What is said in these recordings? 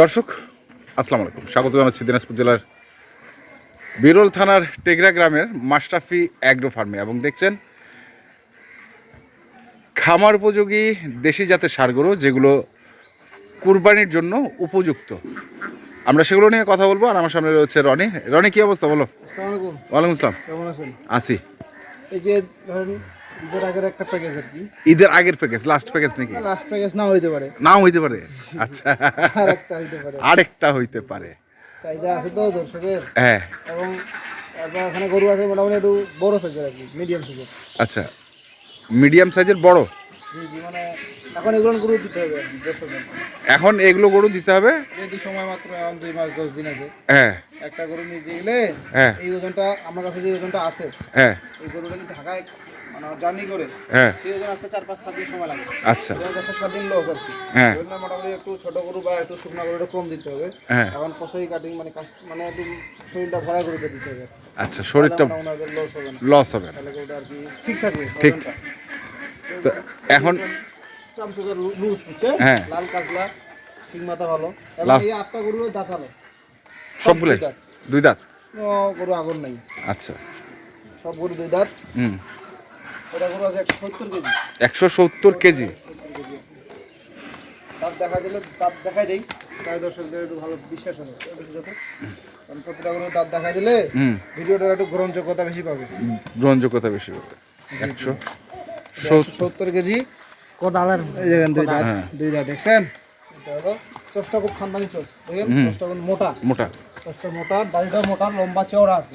দর্শক আসসালামু আলাইকুম স্বাগত জানাচ্ছি দিনাজপুর জেলার বিরল থানার টেগরা গ্রামের মাস্টাফি অ্যাগ্রো ফার্মে। এবং দেখছেন খামার উপযোগী দেশি জাতের সারগুলো যেগুলো কুরবানির জন্য উপযুক্ত। আমরা সেগুলো নিয়ে কথা বলব। আর আমার সামনে রয়েছে রনি। রনি কি অবস্থা বলো? আসসালামু ওয়ালাইকুম আসসালাম। কেমন আছেন? আছি। এই যে ধরেন ঈদের আগের একটা প্যাকেজ আর কি। ঈদের আগের প্যাকেজ লাস্ট প্যাকেজ নাকি? লাস্ট প্যাকেজ না হইতে পারে। নাও হইতে পারে? আচ্ছা। আর একটা হইতে পারে। আরেকটা হইতে পারে। চাহিদা আছে তো দর্শকের। হ্যাঁ। এবং এখানে গরু আছে মোটামুটি একটু বড় সাইজের আর কি মিডিয়াম সাইজের আচ্ছা। মিডিয়াম সাইজের বড়? জি জি মানে এখন এগুলো গরু দিতে হবে কি এখন এগুলো গরু দিতে হবে? যেহেতু সময় মাত্র এখন দুই মাস দশ দিন আছে। হ্যাঁ। একটা গরু নিয়ে গেলে হ্যাঁ। এই ওজনটা আমার কাছে যে ওজনটা আছে হ্যাঁ। এই গরুটা যদি ঢাকায় মানে জার্নি করে হ্যাঁ। আসতে চার পাঁচ সাত দিন সময় লাগে। আচ্ছা। দশ সাত দিন লস আর কি। হ্যাঁ। ওই মোটামুটি একটু ছোট গরু বা একটু শুকনো গরু কম দিতে হবে। হ্যাঁ। এখন কষাই কাটিং মানে মানে একটু শরীরটা ভরা করে দিতে হবে আচ্ছা শরীরটা লস হবে না। লস হবে না। তাহলে আর কি ঠিক থাকবে? ঠিক। তো এখন চামচুকার লুজ বুঝছে? হ্যাঁ। লাল কাজলা ভালো। এবং এই আটটা গরু দাঁতালো সবগুলোই? দুই দাঁত। গরু আগুন নাই। আচ্ছা। সব গরু দুই দাঁত। হুম। একশো সত্তর কেজি। দাঁত দেখা দিলে দাঁত দেখাই দেই। তাই দর্শকদের একটু ভালো বিশ্বাস হবে। কারণ প্রতিটা গরু দাঁত দেখাই দিলে হুম। ভিডিওটার একটু গ্রহণযোগ্যতা বেশি পাবে। গ্রহণযোগ্যতা বেশি হবে একশো সত্তর। কেজি। কোদালের দুই দাঁত। দুই দাঁত দেখছেন? এটা হলো চোষটা খুব খানদানি চোষ। দেখেন। চোষটা মোটা। মোটা। চোষটা মোটা দাড়িটা মোটা লম্বা চওড়া আছে।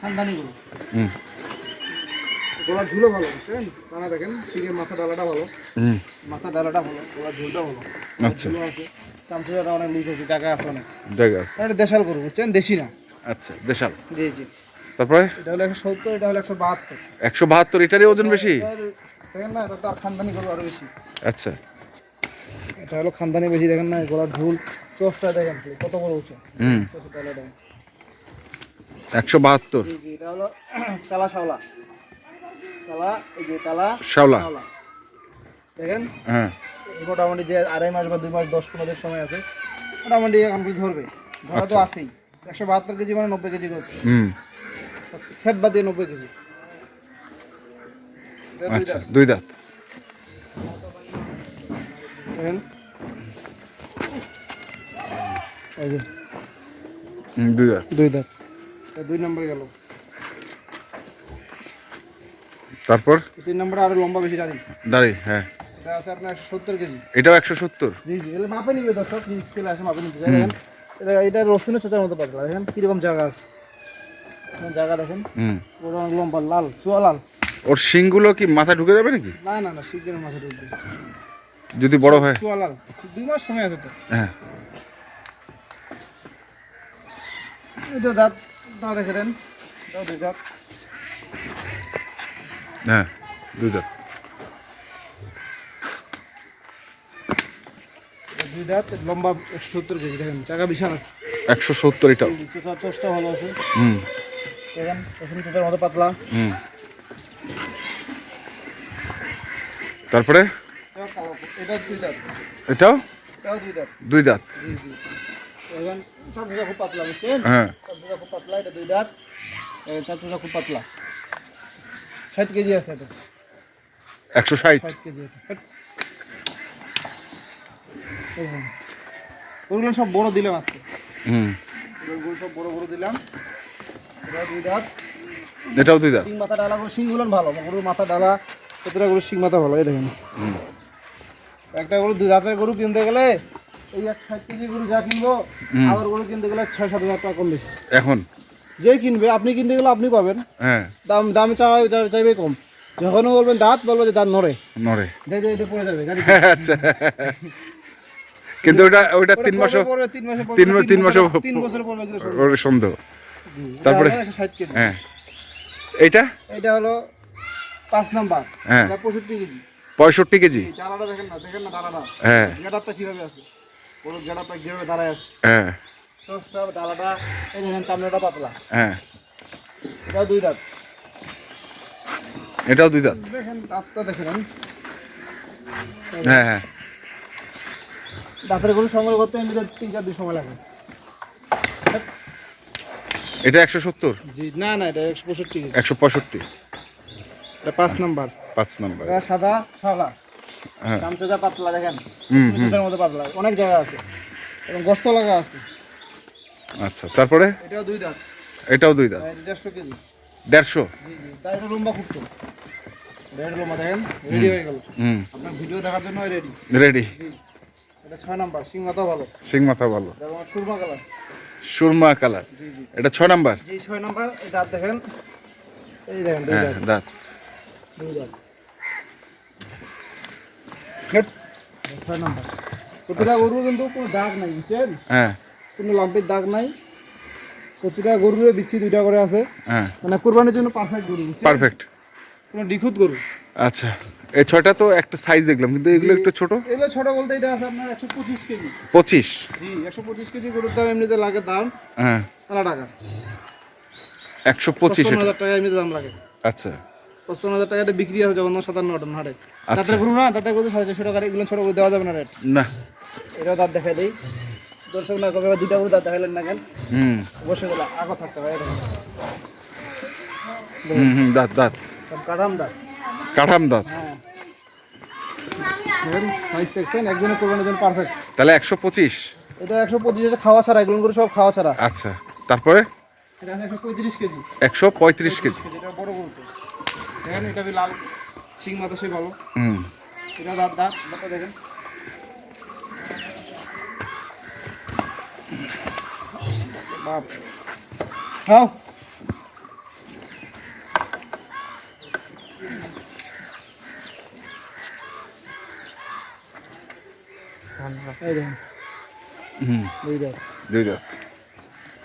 খানদানি গুলো হুম। গলার ঝুলো ভালো বুঝছেন? টানা দেখেন চিকের মাথা ডালাটা ভালো। মাথা ডালাটা ভালো গলার ঝুলটা ভালো। আচ্ছা। আছে। চামচুটা অনেক লুজ আছে জায়গা আছে অনেক। জায়গা আছে। এটা দেশাল গরু বুঝছেন? দেশি না। আচ্ছা দেশাল। জি জি। তারপরে? এটা হলো একশো সত্তর এটা হলো একশো বাহাত্তর। একশো বাহাত্তর এটারই ওজন বেশি? দেখেন না এটা তো খানদানি গরু আরও বেশি। আচ্ছা। এটা হলো খানদানি বেশি দেখেন না গলার ঝুল। চোষটা দেখেন কত বড় উঁচু। হুম। একশো বাহাত্তর। এটা হলো কালা শাওলা কালা এই যে কালা। শাওলা দেখেন? হ্যাঁ। মোটামুটি যে আড়াই মাস বা দুই মাস দশ পনেরো সময় আছে মোটামুটি এখন ধরবে? ধরা তো আছেই। একশো বাহাত্তর কেজি মানে নব্বই কেজি করছে হুম। সেট বাদ দিয়ে নব্বই কেজি। আচ্ছা। দুই দাঁত। দুই দাঁত। দুই দাঁত। দুই নম্বর গেল। তারপর? তিন নম্বরে আরও লম্বা বেশি দাঁড়ি। দাঁড়ি হ্যাঁ। এটা আছে আপনার একশো সত্তর কেজি। এটাও একশো সত্তর? জি জি এগুলো মাপে নিবে দর্শক জি স্কেল আছে মাপে নিতে দেখেন এটা এটা রসুনের চোচার মতো পাতলা দেখেন জায়গা আছে। জায়গা দেখেন। হুম। অনেক লম্বা লাল চুয়া লাল। ওর শিংগুলো কি মাথায় ঢুকে যাবে নাকি? না না না মাথা ঢুকবে যদি বড় হয়। চুয়া লাল। দুই মাস সময় আছে তো। হ্যাঁ। এটা দাঁত দাঁত রেখে দেন। দাঁত। হ্যাঁ দুই দাঁত দুই দাঁত লম্বা একশো সত্তর কেজি দেখেন জায়গা বিশাল আছে। একশো সত্তর চোচার চোষটা ভালো আছে। হুম। দেখেন মতো পাতলা। হুম। তারপরে? এটাও এটা দুই দাঁত। এটাও? এটাও দুই দাঁত। দুই দাঁত। জি জি। এখন খুব পাতলা বুঝছেন? হ্যাঁ। খুব পাতলা এটা দুই দাঁত। চামচুটা খুব পাতলা। ষাট কেজি আছে এটা। একশো ষাট। কেজি। ওগুলো সব বড় দিলাম আজকে। হুম। ওগুলো সব বড় বড় দিলাম। এটা দুই দাঁত। এটাও দুই দাঁত। মাথা ডালা শিংগুলো ভালো গরুর মাথা ডালা প্রতিটা গরুর শিং মাথা ভালো এই দেখেন। একটা গরু দুই দাঁতের গরু কিনতে গেলে এই এক ষাট কেজি গরু যা কিনবো। আবার গরু কিনতে গেলে ছয় সাত হাজার টাকা কম বেশি। এখন? যে কিনবে আপনি কিনতে গেলে আপনি পাবেন। হ্যাঁ। দাম দাম চাওয়া চা- চাইবে কম। যখনও বলবেন দাঁত বলব যে দাঁত নড়ে। নড়ে। এটা পড়ে যাবে আচ্ছা। কিন্তু ওটা ওটা তিন মাসে তিন মাস- তিন মাসে তিন বছর। ওর সন্দেহ। তারপরে? হলো 160 কেজি। হ্যাঁ। এইটা? এটা হলো পাঁচ নাম্বার। হ্যাঁ। এটা পঁয়ষট্টি কেজি। পঁয়ষট্টি কেজি? দেখেন না দেখেন না হ্যাঁ। গেটারটা কীভাবে আছে? বড় গেটারটা কীভাবে দাঁড়ায় আছে? হ্যাঁ। সসটা ডালাটা এই দেখেন চামড়াটা পাতলা। হ্যাঁ। এটাও দুই দাঁত। এটাও দুই দাঁত? দেখেন দাঁতটা দেখেন। হ্যাঁ হ্যাঁ। দাঁতের গরু সংগ্রহ করতে তিন চার দিন সময় লাগে। এটা একশো সত্তর? জি না না এটা একশো পঁয়ষট্টি একশো পঁয়ষট্টি? এটা পাঁচ নাম্বার। পাঁচ নম্বর। এটা সাদা সাদা। হ্যাঁ। পাতলা দেখেন। হুম হুম। মধ্যে পাতলা। অনেক জায়গা আছে। এবং গোস্ত লাগা আছে। আচ্ছা তারপরে? এটাও দুই দাঁত। এটাও দুই দাঁত? এটা দেড়শো কেজি। দেড়শো? জি জি তার এটা লম্বা খুব তো। রেড লম্বা দেখেন রেডি হয়ে গেল। হুম। আপনার ভিডিও দেখার জন্য রেডি রেডি এটা ছয় নাম্বার সিংহাটাও ভালো। সিং মাথা ভালো। এবং সুরমা কালার সুরমা কালার জি জি। এটা ছয় নাম্বার? জি ছয় নাম্বার এই দাঁত দেখেন। এই দেখেন দুই হ্যাঁ দাঁত। দাঁত। দুই দাঁত। হেট, ছয় নাম্বার। প্রতিটা গরু কিন্তু কোনো দাগ নাই বুঝছেন? হ্যাঁ। কোনো লাম্পের দাগ নাই। প্রতিটা গরুর বিচ্ছি দুইটা করে আছে। হ্যাঁ। মানে কোরবানির জন্য পারফেক্ট গরু পারফেক্ট কোনো নিখুঁত গরু? আচ্ছা এই ছয়টা তো একটা সাইজ দেখলাম কিন্তু এগুলো একটু ছোট? এগুলো ছোট বলতে এটা আছে আপনার একশো পঁচিশ কেজি। পঁচিশ? জি একশো পঁচিশ কেজি গরুর দাম এমনিতে লাগে দাম। হ্যাঁ। মেলা টাকা। একশো পঁচিশ পঁচপন্ন এটা হাজার টাকা এমনিতে দাম লাগে। আচ্ছা। পঁচপন্ন হাজার টাকা এটা বিক্রি আছে যখন সাতান্ন আটান্ন হাটে। আচ্ছা। তাদের গরু না তাদের গরু সাড়ে চারশো টাকা এগুলো ছোট করে দেওয়া যাবে না রেট। না। এটাও দাঁত দেখাই দেই। দর্শক না কবে দুইটা গরু দাঁত দেখাইলেন না কেন? হুম। বসে গেল আগো থাকতে হয় হুম হুম দাঁত দাঁত। কাটাম দাঁত। কাঠাম দাঁত। হ্যাঁ। একজনের কোরবানির জন্য পারফেক্ট তাহলে একশো পঁচিশ। এটা একশো পঁচিশ আছে খাওয়া ছাড়া এগুলো করে সব খাওয়া ছাড়া। আচ্ছা তারপরে? একশো পঁয়ত্রিশ কেজি। বড় দেখেন এটা লাল শিং মাথা সে ভালো। হুম। এটা দাঁত দেখেন। বাপ হুম দুই দাঁত।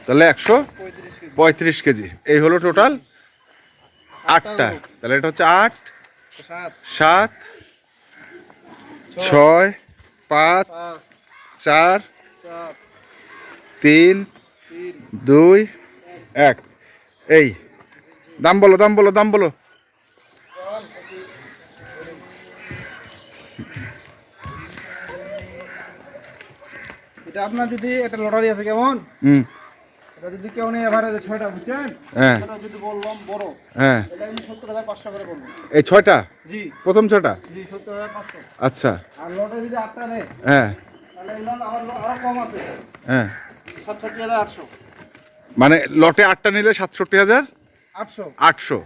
তাহলে একশো পঁয়ত্রিশ কেজি। এই হলো টোটাল আটটা। তাহলে এটা হচ্ছে আট, সাত, ছয়, পাঁচ, চার তিন দুই এক। এই দাম বলো দাম বলো দাম বলো। এটা আপনার যদি একটা লটারি আছে কেমন? হুম। এটা যদি কেউ নেই এভারেজে ছয়টা বুঝছেন? হ্যাঁ। যদি বললাম বড় হ্যাঁ। এটা কিন্তু সত্তর হাজার পাঁচশো করে পড়বে। এই ছয়টা? জি। প্রথম ছটা জি সত্তর হাজার পাঁচশো। আচ্ছা। আর লটে যদি আটটা নেয় হ্যাঁ। তাহলে আবার আরও কম আছে। হ্যাঁ। সাতষট্টি হাজার আটশো। মানে লটে আটটা নিলে সাতষট্টি হাজার? আটশো। আটশো।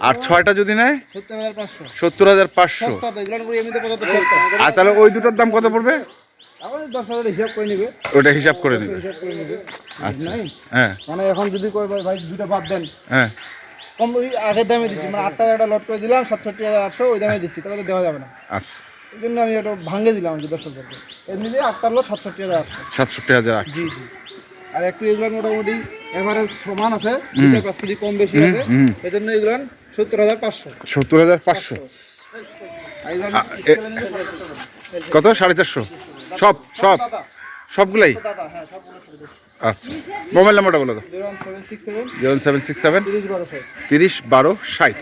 আর ছয়টা যদি নেয়? সত্তর হাজার পাঁচশো। আর তাহলে ওই দুটোর দাম কত পড়বে? ওটা হিসাব করে নেবে। আচ্ছা। হ্যাঁ। মানে এখন যদি ভাই দুটো বাদ দেন। হ্যাঁ। কম ওই আগের দামে দিচ্ছি মানে আটটা একটা লট করে দিলাম সাতষট্টি হাজার আটশো ওই দামে দিচ্ছি তাহলে দেওয়া যাবে না। আচ্ছা। এই জন্য আমি ওটা ভাঙে দিলাম আর কি দশ করতে এমনিতে আটটার লট সাতষট্টি হাজার আটশো। সাতষট্টি হাজার জি জি। আর একটু এগুলো মোটামুটি এভারেজ সমান আছে। পাঁচ কেজি কম বেশি আছে। হুম। এই জন্য এগুলো সত্তর হাজার পাঁচশো। সত্তর হাজার পাঁচশো। কত? সাড়ে চারশো? সব সব? সবগুলাই? হ্যাঁ আচ্ছা। মোবাইল নাম্বারটা বলো তো। Zero seven six seven. তিরিশ বারো ষাট।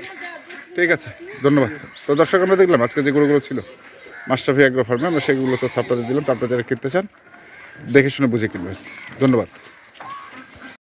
ঠিক আছে। ধন্যবাদ। তো দর্শক আমরা দেখলাম আজকে যে গরুগুলো ছিল। মাস্টারফি অ্যাগ্রো ফার্মে আমরা সেগুলো তথ্য আপনাদের দিলাম তারপরে যারা কিনতে চান, দেখে শুনে বুঝে কিনবেন। ধন্যবাদ।